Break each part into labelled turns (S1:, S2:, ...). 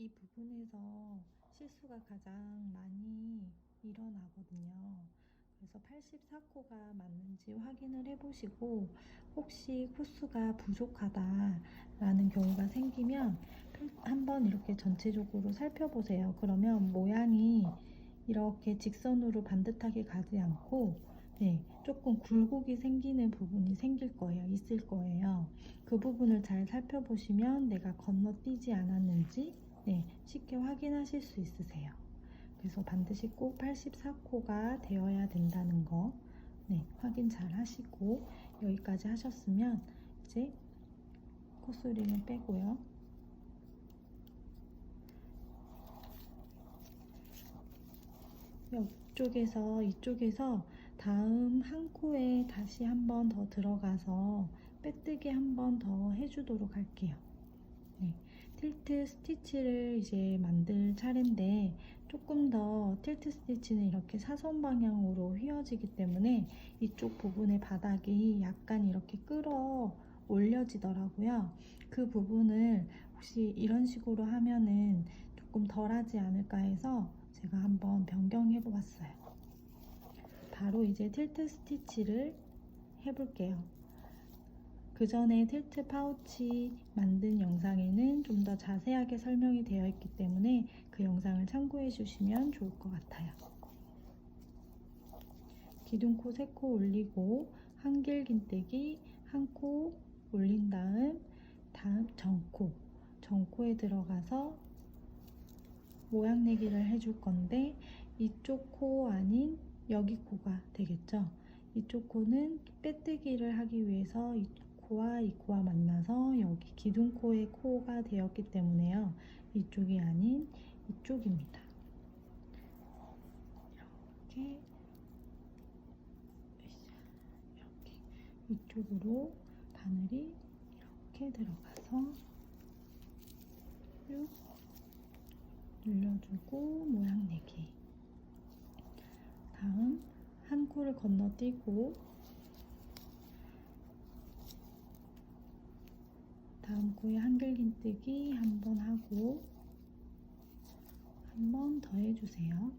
S1: 이 부분에서 실수가 가장 많이 일어나거든요. 그래서 84코가 맞는지 확인을 해보시고 혹시 코수가 부족하다라는 경우가 생기면 한번 이렇게 전체적으로 살펴보세요. 그러면 모양이 이렇게 직선으로 반듯하게 가지 않고 네, 조금 굴곡이 생기는 부분이 생길 거예요. 있을 거예요. 그 부분을 잘 살펴보시면 내가 건너뛰지 않았는지 네, 쉽게 확인하실 수 있으세요. 그래서 반드시 꼭 84코가 되어야 된다는 거 네, 확인 잘 하시고 여기까지 하셨으면 이제 콧소리는 빼고요. 이쪽에서 이쪽에서 다음 한 코에 다시 한 번 더 들어가서 빼뜨기 한 번 더 해주도록 할게요. 네, 틸트 스티치를 이제 만들 차례인데 조금 더 틸트 스티치는 이렇게 사선 방향으로 휘어지기 때문에 이쪽 부분의 바닥이 약간 이렇게 끌어 올려지더라고요. 그 부분을 혹시 이런 식으로 하면은 조금 덜하지 않을까 해서 제가 한번 변경해 보았어요. 바로 이제 틸트 스티치를 해볼게요. 그 전에 틸트 파우치 만든 영상에는 좀 더 자세하게 설명이 되어 있기 때문에 그 영상을 참고해 주시면 좋을 것 같아요. 기둥코 3코 올리고 한길 긴뜨기 한 코 올린 다음 다음 정코 정코에 들어가서 모양 내기를 해줄 건데 이쪽 코 아닌 여기 코가 되겠죠. 이쪽 코는 빼뜨기를 하기 위해서 이 코와 이 코와 만나서 여기 기둥코의 코가 되었기 때문에요. 이쪽이 아닌 이쪽입니다. 이렇게 이렇게 이쪽으로 바늘이 이렇게 들어가서 쭉 눌러주고 모양 내기 다음 한 코를 건너뛰고 다음 코에 한길긴뜨기 한번 하고 한 번 더 해주세요.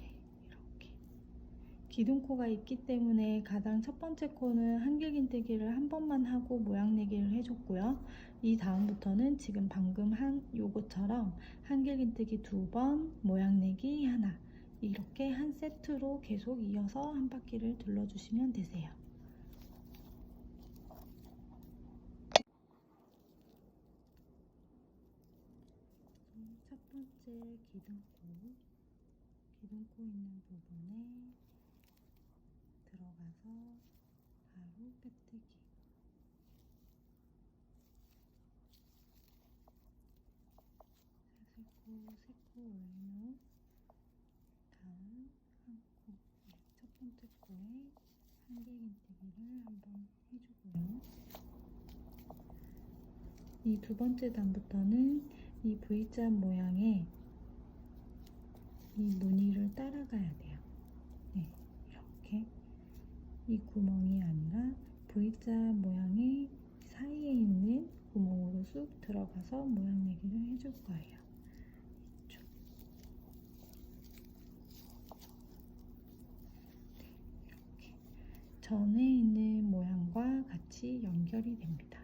S1: 네, 이렇게 기둥코가 있기 때문에 가장 첫 번째 코는 한길긴뜨기를 한 번만 하고 모양 내기를 해줬고요. 이 다음부터는 지금 방금 한 요것처럼 한길긴뜨기 두 번, 모양 내기 하나 이렇게 한 세트로 계속 이어서 한 바퀴를 둘러주시면 되세요. 첫 번째 기둥코, 기둥코 있는 부분에 들어가서 바로 빼뜨기. 세코, 세코 후 다음 한 코, 네, 첫 번째 코에 한길긴뜨기를 한번 해주고요. 이 두 번째 단부터는 이 V자 모양의 이 무늬를 따라가야 돼요. 네, 이렇게 이 구멍이 아니라 V자 모양의 사이에 있는 구멍으로 쑥 들어가서 모양 내기를 해줄 거예요. 이쪽. 네, 이렇게 전에 있는 모양과 같이 연결이 됩니다.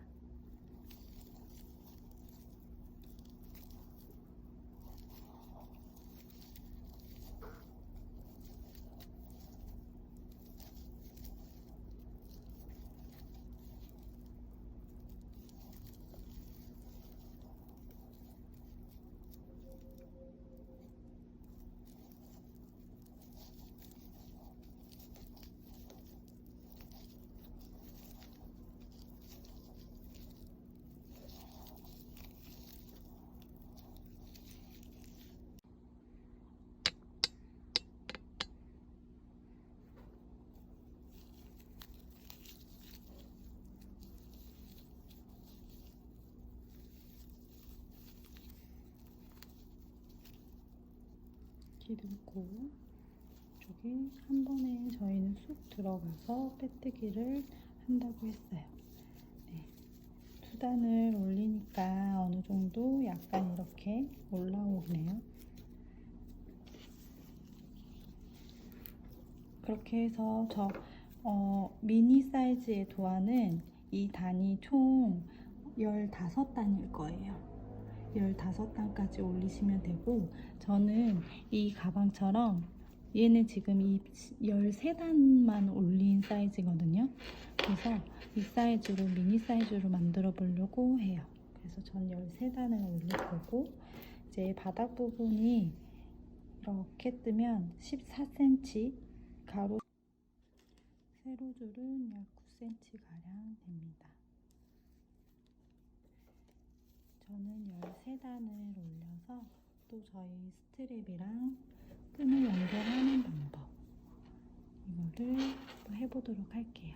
S1: 기둥코 쪽에 한 번에 저희는 쑥 들어가서 빼뜨기를 한다고 했어요. 13단을 올리니까 어느 정도 약간 이렇게 올라오네요. 그렇게 해서 저 어, 미니 사이즈의 도안은 이 단이 총 15단일 거예요. 15단까지 올리시면 되고 저는 이 가방처럼 얘는 지금 이 13단만 올린 사이즈거든요. 그래서 이 사이즈로 미니 사이즈로 만들어 보려고 해요. 그래서 전 13단을 올릴 거고 이제 바닥 부분이 이렇게 뜨면 14cm 가로 세로줄은 약 9cm 가량 됩니다. 저는 13단을 올려서 또 저희 스트랩이랑 끈을 연결하는 방법 이거를 또 해보도록 할게요.